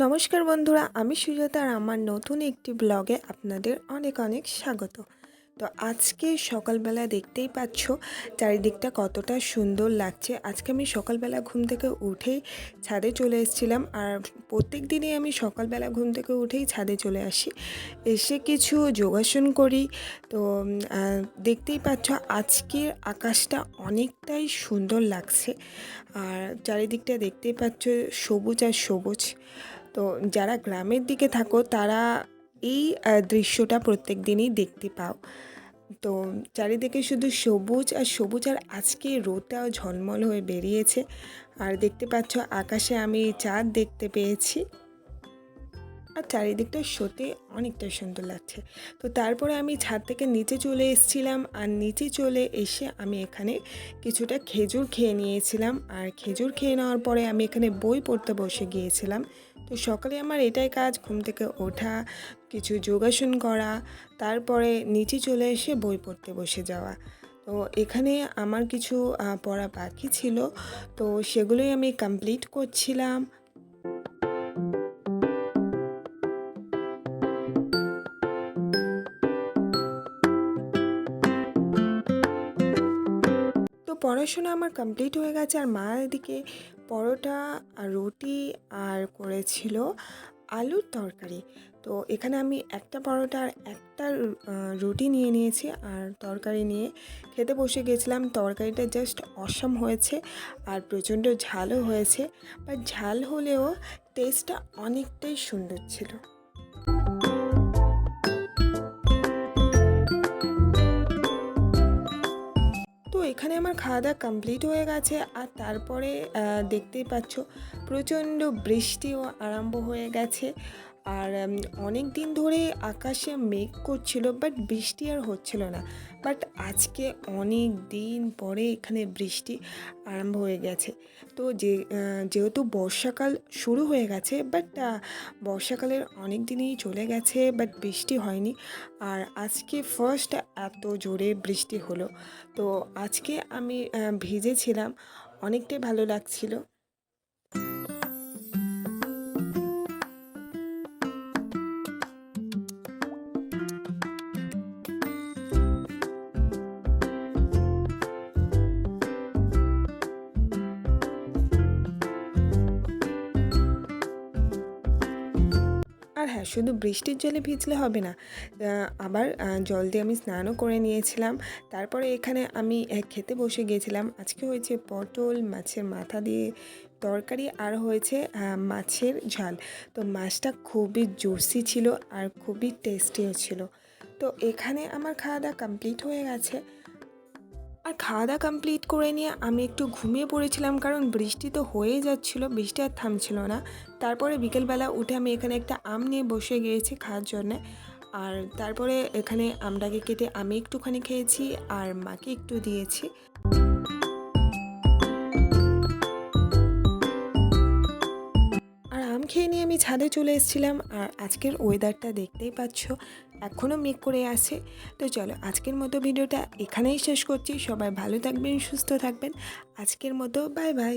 নমস্কার বন্ধুরা, আমি সুজাতা আর আমার নতুন একটি ব্লগে আপনাদের অনেক অনেক স্বাগত। তো আজকে সকালবেলা দেখতেই পাচ্ছ চারিদিকটা কতটা সুন্দর লাগছে। আজকে আমি সকালবেলা ঘুম থেকে উঠেই ছাদে চলে এসেছিলাম আর প্রত্যেক দিনই আমি সকালবেলা ঘুম থেকে উঠেই ছাদে চলে আসি। এসে কিছু যোগাসন করি। তো দেখতেই পাচ্ছ আজকের আকাশটা অনেকটাই সুন্দর লাগছে। আর চারিদিকটা দেখতেই পাচ্ছ সবুজ আর সবুজ। তো যারা গ্রামের দিকে থাকো, তারা এই দৃশ্যটা প্রত্যেক দিনই দেখতে পাও। তো চারিদিকে শুধু সবুজ আর সবুজ, আর আজকে রোদটাও ঝলমল হয়ে বেরিয়েছে। আর দেখতে পাচ্ছ, আকাশে আমি চাঁদ দেখতে পেয়েছি। আর চারিদিকটা সত্যি অনেকটা সুন্দর লাগছে। তো তারপরে আমি ছাদ থেকে নিচে চলে এসেছিলাম, আর নিচে চলে এসে আমি এখানে কিছুটা খেজুর খেয়ে নিয়েছিলাম। আর খেজুর খেয়ে নেওয়ার পরে আমি এখানে বই পড়তে বসে গিয়েছিলাম। তো সকালে আমার এটাই কাজ, ঘুম থেকে ওঠা, কিছু যোগাসন করা, তারপরে নিচে চলে এসে বই পড়তে বসে যাওয়া। তো এখানে আমার কিছু পড়া বাকি ছিল। তো সেগুলোই আমি কমপ্লিট করছিলাম। পড়াশোনা আমার কমপ্লিট হয়ে গেছে আর মা এদিকে পরোটা আর রুটি আর করেছিল আলুর তরকারি। তো এখানে আমি একটা পরোটা আর একটা রুটি নিয়ে নিয়েছি আর তরকারি নিয়ে খেতে বসে গেছিলাম। তরকারিটা জাস্ট অসম হয়েছে আর প্রচণ্ড ঝালও হয়েছে। বাট ঝাল হলেও টেস্টটা অনেকটাই সুন্দর ছিল। এখানে আমার খাওয়া দাওয়া কমপ্লিট হয়ে গেছে আর তারপরে দেখতেই পাচ্ছ প্রচণ্ড বৃষ্টিও আরম্ভ হয়ে গেছে। আর অনেক দিন ধরে আকাশে মেঘ করছিল বাট বৃষ্টি আর হচ্ছিল না। বাট আজকে অনেক দিন পরে এখানে বৃষ্টি আরম্ভ হয়ে গেছে। তো যে যেহেতু বর্ষাকাল শুরু হয়ে গেছে বাট বর্ষাকালের অনেক দিনই চলে গেছে বাট বৃষ্টি হয়নি। আর আজকে ফার্স্ট এত জোরে বৃষ্টি হলো। তো আজকে আমি ভিজেছিলাম, অনেকটাই ভালো লাগছিল। হ্যাঁ শুধু বৃষ্টির জলে ভিজলে হবে না। আবার জল দিয়ে আমি স্নানও করে নিয়েছিলাম। তারপরে এখানে আমি খেতে বসে গিয়েছিলাম আজকে হয়েছে পটল, মাছের মাথা দিয়ে তরকারি আর হয়েছে মাছের ঝাল। তো মাছটা খুবই জুসি ছিল আর খুবই টেস্টিও ছিল। তো এখানে আমার খাওয়া দাওয়া কমপ্লিট হয়ে গেছে। আর খাওয়া দাওয়া কমপ্লিট করে নিয়ে আমি একটু ঘুমিয়ে পড়েছিলাম কারণ বৃষ্টি তো হয়েই যাচ্ছিল, বৃষ্টি আর থামছিল না। তারপরে বিকেলবেলা উঠে আমি এখানে একটা আম নিয়ে বসে গিয়েছি খাওয়ার জন্যে। আর তারপরে এখানে আমটাকে কেটে আমি একটুখানি খেয়েছি আর মাকে একটু দিয়েছি। আর আম খেয়ে নিয়ে আমি ছাদে চলে এসেছিলাম। আর আজকের ওয়েদারটা দেখতেই পাচ্ছ। এখনও মেঘ করে আছে। তো চলো, আজকের মতো ভিডিওটা এখানেই শেষ করছি। সবাই ভালো থাকবেন, সুস্থ থাকবেন। আজকের মতো বাই বাই